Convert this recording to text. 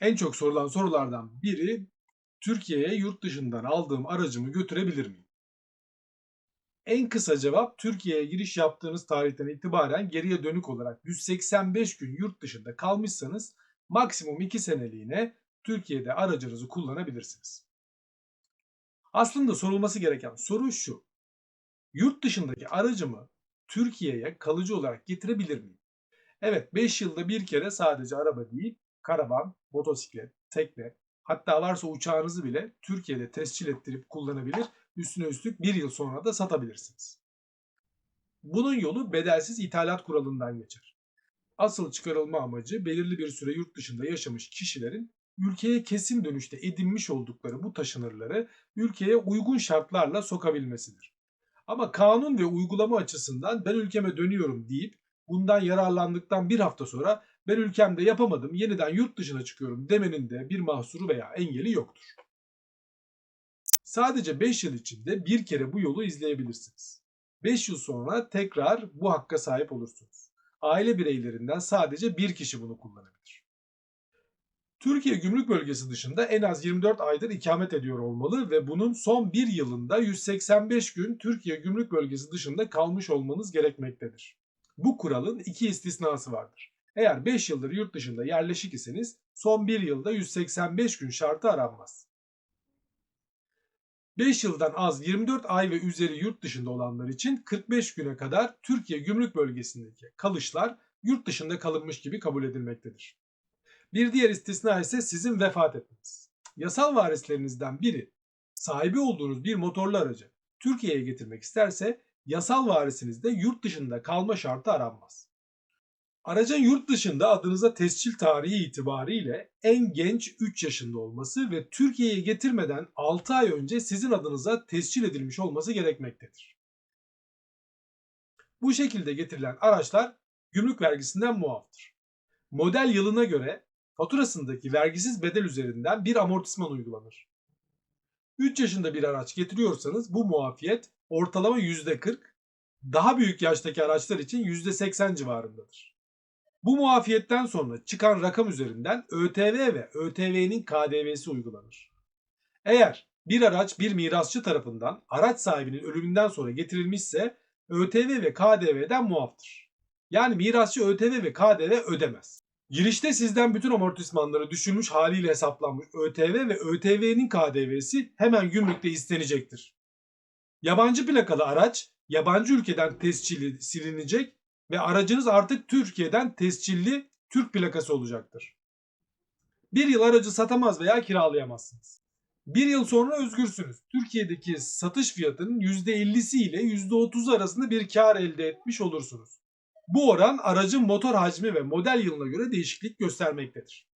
En çok sorulan sorulardan biri Türkiye'ye yurt dışından aldığım aracımı götürebilir miyim? En kısa cevap Türkiye'ye giriş yaptığınız tarihten itibaren geriye dönük olarak 185 gün yurt dışında kalmışsanız maksimum 2 seneliğine Türkiye'de aracınızı kullanabilirsiniz. Aslında sorulması gereken soru şu. Yurt dışındaki aracımı Türkiye'ye kalıcı olarak getirebilir miyim? Evet 5 yılda bir kere sadece araba değil, karavan, motosiklet, tekne, hatta varsa uçağınızı bile Türkiye'de tescil ettirip kullanabilir, üstüne üstlük bir yıl sonra da satabilirsiniz. Bunun yolu bedelsiz ithalat kuralından geçer. Asıl çıkarılma amacı belirli bir süre yurt dışında yaşamış kişilerin ülkeye kesin dönüşte edinmiş oldukları bu taşınırları ülkeye uygun şartlarla sokabilmesidir. Ama kanun ve uygulama açısından ben ülkeme dönüyorum deyip bundan yararlandıktan bir hafta sonra ben ülkemde yapamadım yeniden yurt dışına çıkıyorum demenin de bir mahsuru veya engeli yoktur. Sadece 5 yıl içinde bir kere bu yolu izleyebilirsiniz. 5 yıl sonra tekrar bu hakka sahip olursunuz. Aile bireylerinden sadece bir kişi bunu kullanabilir. Türkiye gümrük bölgesi dışında en az 24 aydır ikamet ediyor olmalı ve bunun son bir yılında 185 gün Türkiye gümrük bölgesi dışında kalmış olmanız gerekmektedir. Bu kuralın iki istisnası vardır. Eğer 5 yıldır yurt dışında yerleşik iseniz son bir yılda 185 gün şartı aranmaz. 5 yıldan az 24 ay ve üzeri yurt dışında olanlar için 45 güne kadar Türkiye gümrük bölgesindeki kalışlar yurt dışında kalınmış gibi kabul edilmektedir. Bir diğer istisna ise sizin vefat etmeniz. Yasal varislerinizden biri sahibi olduğunuz bir motorlu aracı Türkiye'ye getirmek isterse yasal varisinizde yurt dışında kalma şartı aranmaz. Aracın yurt dışında adınıza tescil tarihi itibariyle en genç 3 yaşında olması ve Türkiye'ye getirmeden 6 ay önce sizin adınıza tescil edilmiş olması gerekmektedir. Bu şekilde getirilen araçlar gümrük vergisinden muaftır. Model yılına göre faturasındaki vergisiz bedel üzerinden bir amortisman uygulanır. 3 yaşında bir araç getiriyorsanız bu muafiyet ortalama %40, daha büyük yaştaki araçlar için %80 civarındadır. Bu muafiyetten sonra çıkan rakam üzerinden ÖTV ve ÖTV'nin KDV'si uygulanır. Eğer bir araç bir mirasçı tarafından araç sahibinin ölümünden sonra getirilmişse ÖTV ve KDV'den muaftır. Yani mirasçı ÖTV ve KDV ödemez. Girişte sizden bütün amortismanları düşülmüş haliyle hesaplanmış ÖTV ve ÖTV'nin KDV'si hemen gümrükte istenecektir. Yabancı plakalı araç yabancı ülkeden tescilli silinecek ve aracınız artık Türkiye'den tescilli Türk plakası olacaktır. Bir yıl aracı satamaz veya kiralayamazsınız. Bir yıl sonra özgürsünüz. Türkiye'deki satış fiyatının %50'si ile %30'u arasında bir kar elde etmiş olursunuz. Bu oran aracın motor hacmi ve model yılına göre değişiklik göstermektedir.